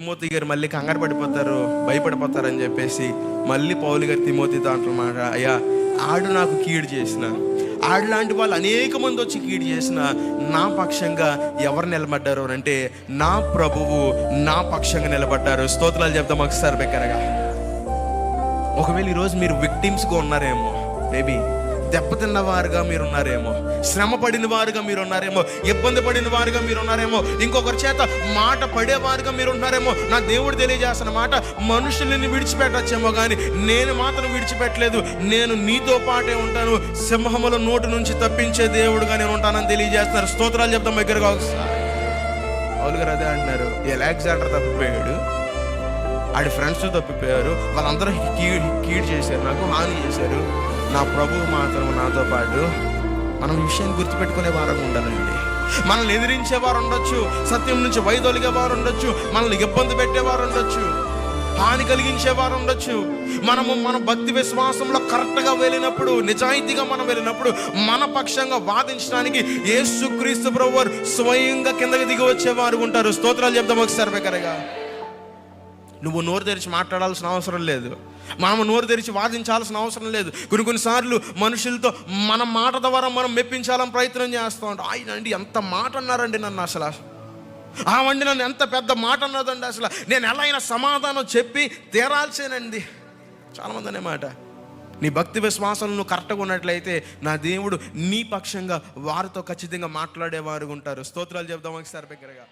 Timothy గారు మళ్ళీ కంగారు పడిపోతారు భయపడిపోతారని చెప్పేసి మళ్ళీ పౌలు గారు దాంట్లో మాట అయ్యా ఆడు నాకు కీడు చేసిన ఆడు లాంటి వాళ్ళు అనేక మంది వచ్చి కీడు చేసిన నా పక్షంగా ఎవరు నిలబడ్డారు? అని అంటే నా ప్రభువు నా పక్షంగా నిలబడ్డారు. స్తోత్రాలు చెప్తాం ఒకసారి బెక్కరగా. ఒకవేళ ఈరోజు మీరు విక్టిమ్స్గా ఉన్నారేమో మేబీ దెబ్బతిన్న వారుగా మీరు ఉన్నారేమో శ్రమ పడిన వారుగా మీరు ఉన్నారేమో ఇబ్బంది పడిన వారుగా మీరు ఉన్నారేమో ఇంకొకరి చేత మాట పడేవారుగా మీరు ఉన్నారేమో నా దేవుడు తెలియజేస్తున్న మాట మనుషుల్ని విడిచిపెట్టచ్చేమో కానీ నేను మాత్రం విడిచిపెట్టలేదు. నేను నీతో పాటే ఉంటాను. సింహముల నోటు నుంచి తప్పించే దేవుడుగా నేను ఉంటానని తెలియజేస్తున్నారు. స్తోత్రాలు చెప్తాం దగ్గరగా ఒకసారి. అవులుగారు అదే అంటున్నారు. ఎలాగ్జాండర్ తప్పిపోయాడు. ఆడి ఫ్రెండ్స్ తప్పిపోయారు. వాళ్ళందరూ కీడ్ కీడ్ చేశారు. నాకు హాని చేశారు. నా ప్రభువు మాత్రం నాతో పాటు మనం విషయాన్ని గుర్తుపెట్టుకునే వారంగా ఉండాలండి. మనల్ని ఎదిరించేవారు ఉండొచ్చు. సత్యం నుంచి వైదొలిగే వారు ఉండొచ్చు. మనల్ని ఇబ్బంది పెట్టేవారు ఉండొచ్చు. హాని కలిగించేవారు ఉండొచ్చు. మనము మన భక్తి విశ్వాసంలో కరెక్ట్గా వెళ్ళినప్పుడు నిజాయితీగా మనం వెళ్ళినప్పుడు మన పక్షంగా వాదించడానికి యేసుక్రీస్తు ప్రభువారు స్వయంగా కిందకి దిగి వచ్చేవారు ఉంటారు. స్తోత్రాలు చెప్దాం ఒకసారి బెకరగా నువ్వు నోరు తెరిచి మాట్లాడాల్సిన అవసరం లేదు. మనము నోరు తెరిచి వాదించాల్సిన అవసరం లేదు. కొన్ని కొన్నిసార్లు మనుషులతో మన మాట ద్వారా మనం మెప్పించాలని ప్రయత్నం చేస్తూ ఉంటాం. ఆయన అండి ఎంత మాట అన్నారండి నన్ను అసలు? ఆ నన్ను ఎంత పెద్ద మాట అన్నదండి అసలు? నేను ఎలా అయినా సమాధానం చెప్పి తీరాల్సేనండి. చాలామంది అనే మాట నీ భక్తి విశ్వాసం నువ్వు కరెక్ట్గా ఉన్నట్లయితే నా దేవుడు నీ పక్షంగా వారితో ఖచ్చితంగా మాట్లాడేవారు ఉంటారు. స్తోత్రాలు చెప్దాం ఒకసారి దగ్గరగా.